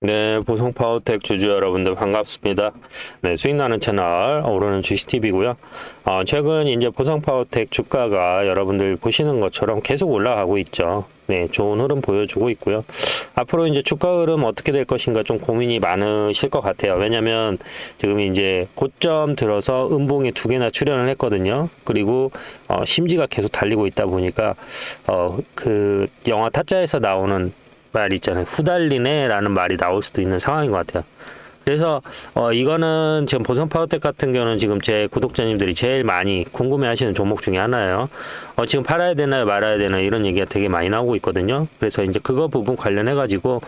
네, 보성 파워텍 주주 여러분들 반갑습니다. 네, 수익나는 채널 오르는 주식TV고요. 어, 최근 이제 보성 파워텍 주가가 여러분들 보시는 것처럼 계속 올라가고 있죠. 네, 좋은 흐름 보여주고 있고요. 앞으로 이제 주가 흐름 어떻게 될 것인가 좀 고민이 많으실 것 같아요. 왜냐면 지금 이제 고점 들어서 음봉에 두 개나 출연을 했거든요. 그리고 어, 심지가 계속 달리고 있다 보니까 어, 그 영화 타짜에서 나오는 말 있잖아요. 후달리네라는 말이 나올 수도 있는 상황인 것 같아요. 그래서 어 이거는 지금 보성 파워텍 같은 경우는 지금 제 구독자님들이 제일 많이 궁금해하시는 종목 중에 하나예요. 어 지금 팔아야 되나요, 말아야 되나요 이런 얘기가 되게 많이 나오고 있거든요. 그래서 이제 그거 부분 관련해 가지고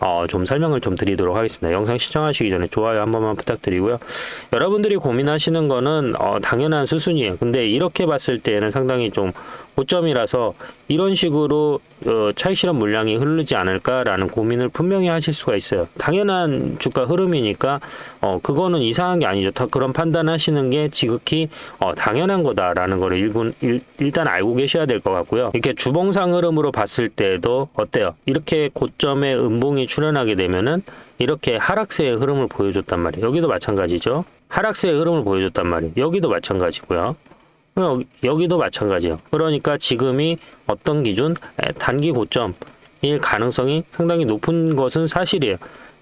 어, 좀 설명을 좀 드리도록 하겠습니다. 영상 시청하시기 전에 좋아요 한 번만 부탁드리고요. 여러분들이 고민하시는 거는 어, 당연한 수순이에요. 근데 이렇게 봤을 때는 상당히 좀 고점이라서 이런 식으로 어, 차익 실현 물량이 흐르지 않을까라는 고민을 분명히 하실 수가 있어요. 당연한 주가 흐름이니까 어, 그거는 이상한 게 아니죠. 다 그런 판단하시는 게 지극히 어, 당연한 거다라는 거를 일군, 일, 일단 알고 계셔야 될 것 같고요. 이렇게 주봉상 흐름으로 봤을 때도 어때요? 이렇게 고점에 음봉이 출현하게 되면은 이렇게 하락세의 흐름을 보여줬단 말이에요. 여기도 마찬가지죠. 하락세의 흐름을 보여줬단 말이에요. 여기도 마찬가지고요. 여기, 여기도 마찬가지예요. 그러니까 지금이 어떤 기준 에, 단기 고점일 가능성이 상당히 높은 것은 사실이에요.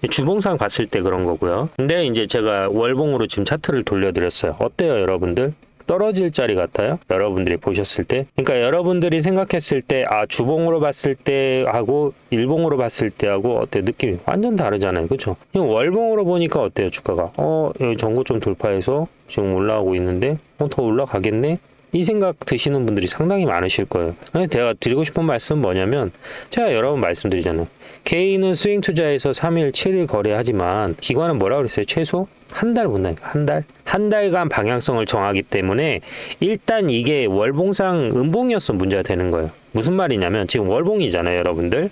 주봉상 봤을 때 그런 거고요. 근데 이제 제가 월봉으로 지금 차트를 돌려드렸어요. 어때요, 여러분들? 떨어질 자리 같아요? 여러분들이 보셨을 때? 그러니까 여러분들이 생각했을 때, 아, 주봉으로 봤을 때 하고 일봉으로 봤을 때 하고 어때요? 느낌이 완전 다르잖아요. 그쵸? 그냥 월봉으로 보니까 어때요, 주가가? 어, 여기 전고점 돌파해서 지금 올라오고 있는데, 어, 더 올라가겠네? 이 생각 드시는 분들이 상당히 많으실 거예요. 제가 드리고 싶은 말씀은 뭐냐면, 제가 여러 번 말씀드리잖아요. 개인은 스윙 투자에서 3일, 7일 거래하지만, 기관은 뭐라 그랬어요? 최소? 한 달 본다니까, 한 달? 한 달간 방향성을 정하기 때문에, 일단 이게 월봉상 음봉이었으면 문제가 되는 거예요. 무슨 말이냐면, 지금 월봉이잖아요, 여러분들.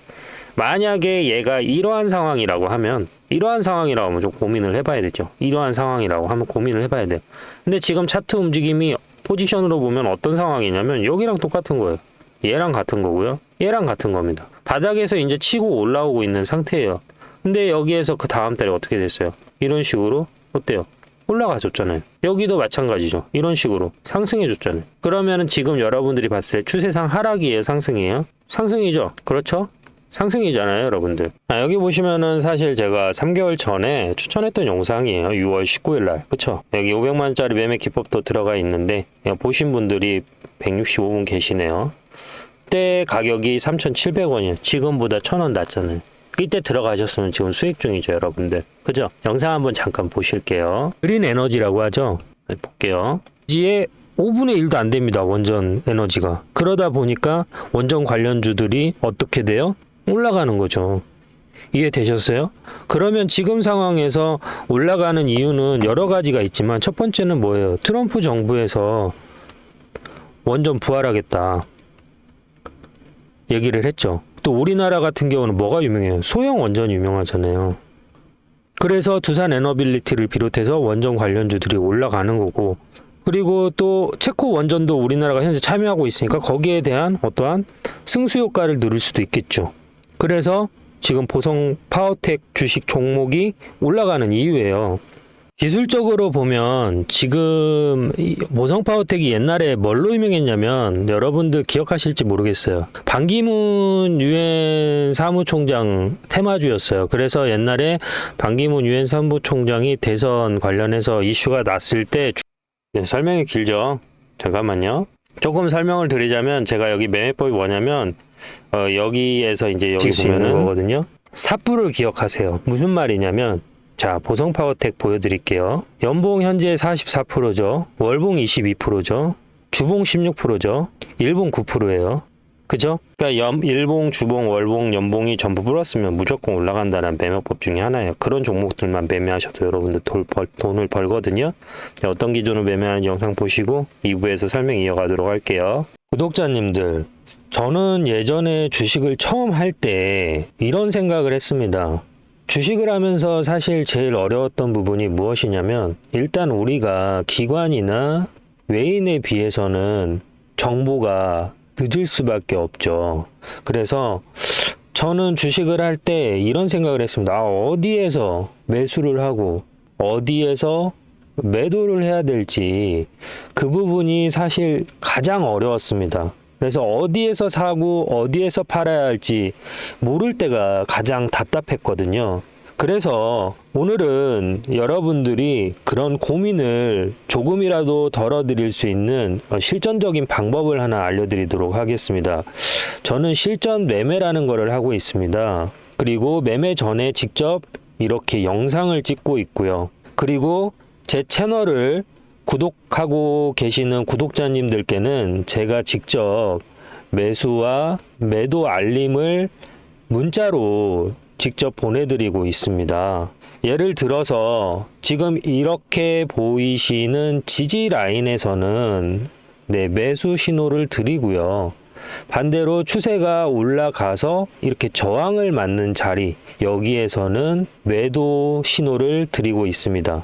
만약에 얘가 이러한 상황이라고 하면, 이러한 상황이라고 하면 좀 고민을 해봐야 되죠. 이러한 상황이라고 하면 고민을 해봐야 돼요. 근데 지금 차트 움직임이 포지션으로 보면 어떤 상황이냐면 여기랑 똑같은 거예요. 얘랑 같은 거고요. 얘랑 같은 겁니다. 바닥에서 이제 치고 올라오고 있는 상태예요. 근데 여기에서 그 다음 달에 어떻게 됐어요? 이런 식으로 어때요? 올라가 줬잖아요. 여기도 마찬가지죠. 이런 식으로 상승해 줬잖아요. 그러면은 지금 여러분들이 봤을 때 추세상 하락이에요, 상승이에요? 상승이죠. 그렇죠? 상승이잖아요, 여러분들. 아, 여기 보시면은 사실 제가 3개월 전에 추천했던 영상이에요. 6월 19일 날. 그쵸? 여기 500만원짜리 매매 기법도 들어가 있는데, 보신 분들이 165분 계시네요. 그때 가격이 3,700원이에요. 지금보다 1,000원 낮잖아요. 이때 들어가셨으면 지금 수익 중이죠, 여러분들. 그죠? 영상 한번 잠깐 보실게요. 그린 에너지라고 하죠? 네, 볼게요. 지에 5분의 1도 안 됩니다. 원전 에너지가. 그러다 보니까 원전 관련주들이 어떻게 돼요? 올라가는 거죠. 이해되셨어요? 그러면 지금 상황에서 올라가는 이유는 여러 가지가 있지만 첫 번째는 뭐예요? 트럼프 정부에서 원전 부활하겠다. 얘기를 했죠. 또 우리나라 같은 경우는 뭐가 유명해요? 소형 원전이 유명하잖아요. 그래서 두산 에너빌리티를 비롯해서 원전 관련주들이 올라가는 거고 그리고 또 체코 원전도 우리나라가 현재 참여하고 있으니까 거기에 대한 어떠한 승수 효과를 누릴 수도 있겠죠. 그래서 지금 보성 파워텍 주식 종목이 올라가는 이유예요. 기술적으로 보면 지금 이 보성 파워텍이 옛날에 뭘로 유명했냐면 여러분들 기억하실지 모르겠어요. 반기문 유엔 사무총장 테마주였어요. 그래서 옛날에 반기문 유엔 사무총장이 대선 관련해서 이슈가 났을 때 주- 네, 설명이 길죠. 잠깐만요. 조금 설명을 드리자면 제가 여기 매매법이 뭐냐면 어, 여기에서 이제 여기 보면은 거거든요. 삽부를 기억하세요. 무슨 말이냐면 자, 보성 파워텍 보여드릴게요. 연봉 현재 44%죠. 월봉 22%죠. 주봉 16%죠. 일봉 9%예요. 그죠? 그러니까 연, 일봉, 주봉, 월봉, 연봉이 전부 플러스면 무조건 올라간다는 매매법 중에 하나예요. 그런 종목들만 매매하셔도 여러분들 돈, 벌, 돈을 벌거든요. 자, 어떤 기준으로 매매하는 영상 보시고 2부에서 설명 이어가도록 할게요. 구독자님들, 저는 예전에 주식을 처음 할 때 이런 생각을 했습니다. 주식을 하면서 사실 제일 어려웠던 부분이 무엇이냐면 일단 우리가 기관이나 외인에 비해서는 정보가 늦을 수밖에 없죠. 그래서 저는 주식을 할 때 이런 생각을 했습니다. 아, 어디에서 매수를 하고 어디에서 매도를 해야 될지 그 부분이 사실 가장 어려웠습니다. 그래서 어디에서 사고 어디에서 팔아야 할지 모를 때가 가장 답답했거든요. 그래서 오늘은 여러분들이 그런 고민을 조금이라도 덜어드릴 수 있는 어, 실전적인 방법을 하나 알려드리도록 하겠습니다. 저는 실전 매매라는 것을 하고 있습니다. 그리고 매매 전에 직접 이렇게 영상을 찍고 있고요. 그리고 제 채널을 구독하고 계시는 구독자님들께는 제가 직접 매수와 매도 알림을 문자로 직접 보내드리고 있습니다. 예를 들어서 지금 이렇게 보이시는 지지 라인에서는 네, 매수 신호를 드리고요. 반대로 추세가 올라가서 이렇게 저항을 맞는 자리 여기에서는 매도 신호를 드리고 있습니다.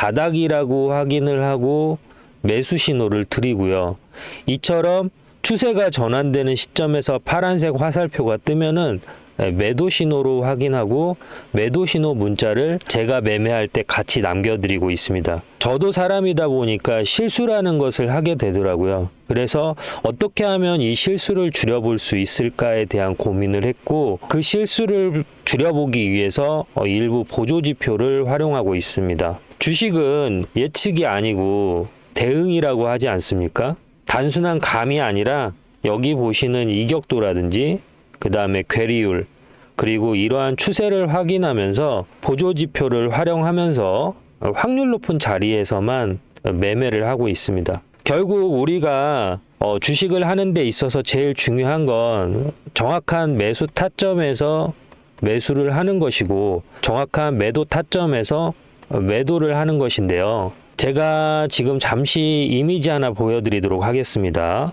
바닥이라고 확인을 하고 매수 신호를 드리고요. 이처럼 추세가 전환되는 시점에서 파란색 화살표가 뜨면은 매도 신호로 확인하고 매도 신호 문자를 제가 매매할 때 같이 남겨드리고 있습니다. 저도 사람이다 보니까 실수라는 것을 하게 되더라고요. 그래서 어떻게 하면 이 실수를 줄여볼 수 있을까에 대한 고민을 했고 그 실수를 줄여보기 위해서 어, 일부 보조 지표를 활용하고 있습니다. 주식은 예측이 아니고 대응이라고 하지 않습니까? 단순한 감이 아니라 여기 보시는 이격도라든지 그 다음에 괴리율 그리고 이러한 추세를 확인하면서 보조 지표를 활용하면서 확률 높은 자리에서만 매매를 하고 있습니다. 결국 우리가 어, 주식을 하는 데 있어서 제일 중요한 건 정확한 매수 타점에서 매수를 하는 것이고 정확한 매도 타점에서 매도를 하는 것인데요. 제가 지금 잠시 이미지 하나 보여드리도록 하겠습니다.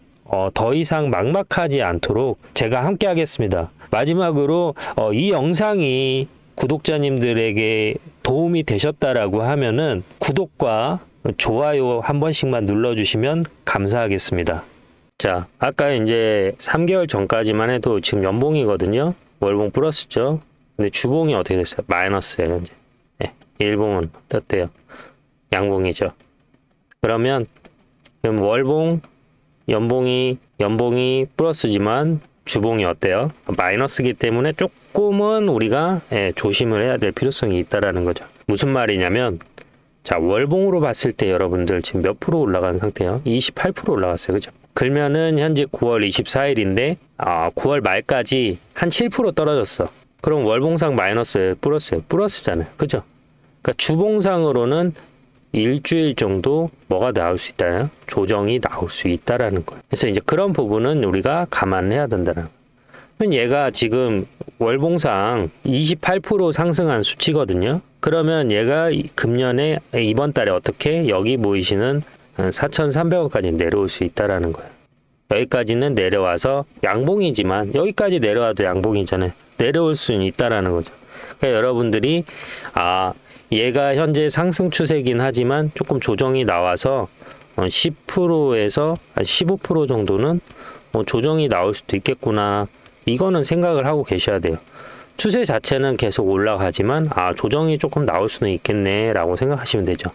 어, 더 이상 막막하지 않도록 제가 함께 하겠습니다. 마지막으로 어, 이 영상이 구독자님들에게 도움이 되셨다라고 하면은 구독과 좋아요 한 번씩만 눌러주시면 감사하겠습니다. 자, 아까 이제 3개월 전까지만 해도 지금 연봉이거든요. 월봉 플러스죠. 근데 주봉이 어떻게 됐어요? 마이너스예요, 현재. 네, 일봉은 어때요? 양봉이죠. 그러면 그럼 월봉, 연봉이 연봉이 플러스지만 주봉이 어때요? 마이너스기 때문에 조금은 우리가 예, 조심을 해야 될 필요성이 있다라는 거죠. 무슨 말이냐면 자 월봉으로 봤을 때 여러분들 지금 몇 프로 올라간 상태예요? 28% 올라갔어요, 그죠? 그러면은 현재 9월 24일인데 아 9월 말까지 한 7% 떨어졌어. 그럼 월봉상 마이너스예요, 플러스예요? 플러스잖아요, 그죠? 그러니까 주봉상으로는 일주일 정도 뭐가 나올 수 있다요? 조정이 나올 수 있다라는 거예요. 그래서 이제 그런 부분은 우리가 감안해야 된다는 거예요. 얘가 지금 월봉상 28% 상승한 수치거든요. 그러면 얘가 이- 금년에 이번 달에 어떻게 여기 보이시는 4,300원까지 내려올 수 있다라는 거예요. 여기까지는 내려와서 양봉이지만 여기까지 내려와도 양봉이잖아요. 내려올 수는 있다라는 거죠. 그러니까 여러분들이 아 얘가 현재 상승 추세긴 하지만 조금 조정이 나와서 어, 10%에서 한 15% 정도는 뭐 조정이 나올 수도 있겠구나. 이거는 생각을 하고 계셔야 돼요. 추세 자체는 계속 올라가지만 아 조정이 조금 나올 수는 있겠네라고 생각하시면 되죠.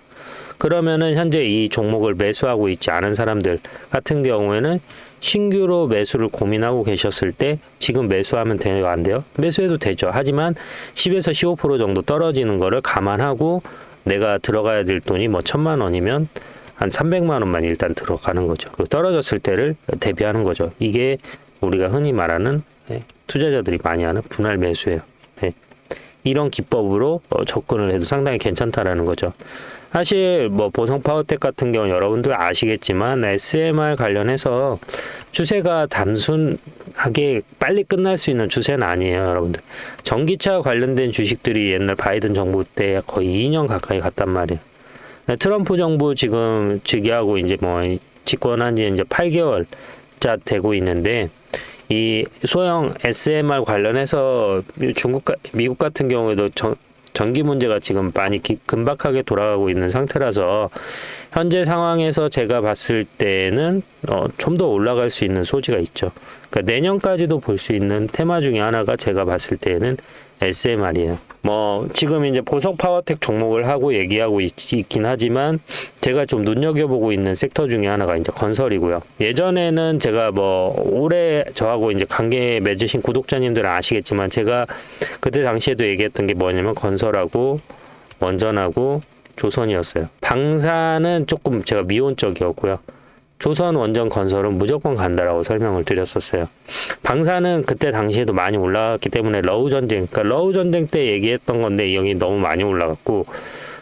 그러면은 현재 이 종목을 매수하고 있지 않은 사람들 같은 경우에는 신규로 매수를 고민하고 계셨을 때 지금 매수하면 돼요 안 돼요? 매수해도 되죠. 하지만 10에서 15% 정도 떨어지는 거를 감안하고 내가 들어가야 될 돈이 뭐 천만 원이면 한 300만 원만 일단 들어가는 거죠. 그 떨어졌을 때를 대비하는 거죠. 이게 우리가 흔히 말하는 네, 투자자들이 많이 하는 분할 매수예요. 네. 이런 기법으로 어, 접근을 해도 상당히 괜찮다라는 거죠. 사실 뭐 보성 파워텍 같은 경우 여러분들 아시겠지만 SMR 관련해서 추세가 단순하게 빨리 끝날 수 있는 추세는 아니에요, 여러분들. 전기차 관련된 주식들이 옛날 바이든 정부 때 거의 2년 가까이 갔단 말이에요. 네, 트럼프 정부 지금 즉위하고 이제 뭐 집권한 지 이제 8개월 자 되고 있는데 이 소형 SMR 관련해서 중국, 가- 미국 같은 경우에도 전, 전기 문제가 지금 많이 기- 급박하게 돌아가고 있는 상태라서 현재 상황에서 제가 봤을 때는 어, 좀 더 올라갈 수 있는 소지가 있죠. 그러니까 내년까지도 볼 수 있는 테마 중에 하나가 제가 봤을 때는 SMR이에요. 뭐 지금 이제 보석 파워텍 종목을 하고 얘기하고 있, 긴 하지만 제가 좀 눈여겨보고 있는 섹터 중에 하나가 이제 건설이고요. 예전에는 제가 뭐 올해 저하고 이제 관계 맺으신 구독자님들은 아시겠지만 제가 그때 당시에도 얘기했던 게 뭐냐면 건설하고 원전하고 조선이었어요. 방사는 조금 제가 미온적이었고요. 조선 원전 건설은 무조건 간다라고 설명을 드렸었어요. 방사는 그때 당시에도 많이 올라갔기 때문에 러우 전쟁, 그러니까 러우 전쟁 때 얘기했던 건데 이 형이 너무 많이 올라갔고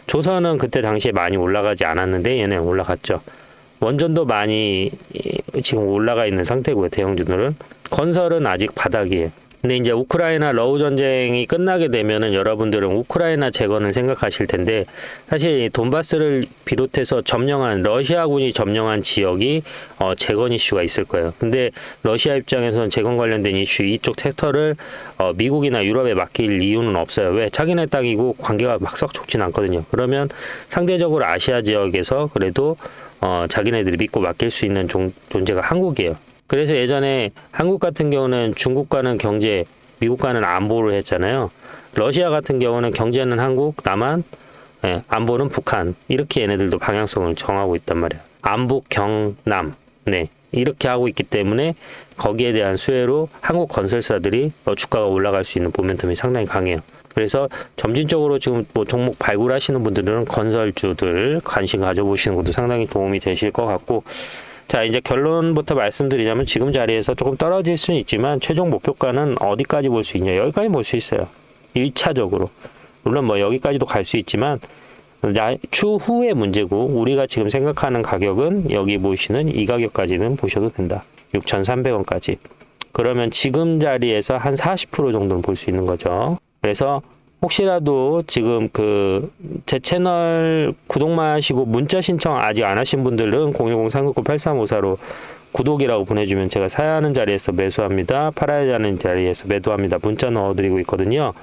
조선은 그때 당시에 많이 올라가지 않았는데 얘는 올라갔죠. 원전도 많이 이, 지금 올라가 있는 상태고요. 대형주들은 건설은 아직 바닥이에요. 근데 이제 우크라이나 러우 전쟁이 끝나게 되면은 여러분들은 우크라이나 재건을 생각하실 텐데 사실 이 돈바스를 비롯해서 점령한 러시아군이 점령한 지역이 어, 재건 이슈가 있을 거예요. 근데 러시아 입장에서는 재건 관련된 이슈 이쪽 섹터를 어, 미국이나 유럽에 맡길 이유는 없어요. 왜? 자기네 땅이고 관계가 막썩 좋진 않거든요. 그러면 상대적으로 아시아 지역에서 그래도 어, 자기네들이 믿고 맡길 수 있는 존, 존재가 한국이에요. 그래서 예전에 한국 같은 경우는 중국과는 경제, 미국과는 안보를 했잖아요. 러시아 같은 경우는 경제는 한국, 남한, 예, 안보는 북한. 이렇게 얘네들도 방향성을 정하고 있단 말이에요. 안북, 경, 남. 네. 이렇게 하고 있기 때문에 거기에 대한 수혜로 한국 건설사들이 어, 주가가 올라갈 수 있는 모멘텀이 상당히 강해요. 그래서 점진적으로 지금 뭐 종목 발굴하시는 분들은 건설주들 관심 가져보시는 것도 상당히 도움이 되실 것 같고 자 이제 결론부터 말씀드리자면 지금 자리에서 조금 떨어질 수는 있지만 최종 목표가는 어디까지 볼 수 있냐 여기까지 볼 수 있어요. 1차적으로. 물론 뭐 여기까지도 갈 수 있지만 나- 추후의 문제고 우리가 지금 생각하는 가격은 여기 보시는 이 가격까지는 보셔도 된다. 6,300원까지. 그러면 지금 자리에서 한 40% 정도는 볼 수 있는 거죠. 그래서 혹시라도 지금 그 제 채널 구독만 하시고 문자 신청 아직 안 하신 분들은 010-369-8354로 구독이라고 보내주면 제가 사야 하는 자리에서 매수합니다. 팔아야 하는 자리에서 매도합니다. 문자 넣어드리고 있거든요.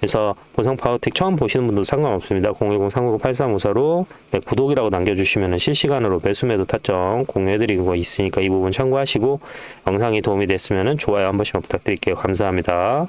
그래서 보성 파워텍 처음 보시는 분도 상관없습니다. 010-399-8354로 네, 구독이라고 남겨주시면 실시간으로 매수 매도 타점 공유해드리는 거 있으니까 이 부분 참고하시고 영상이 도움이 됐으면 좋아요 한 번씩만 부탁드릴게요. 감사합니다.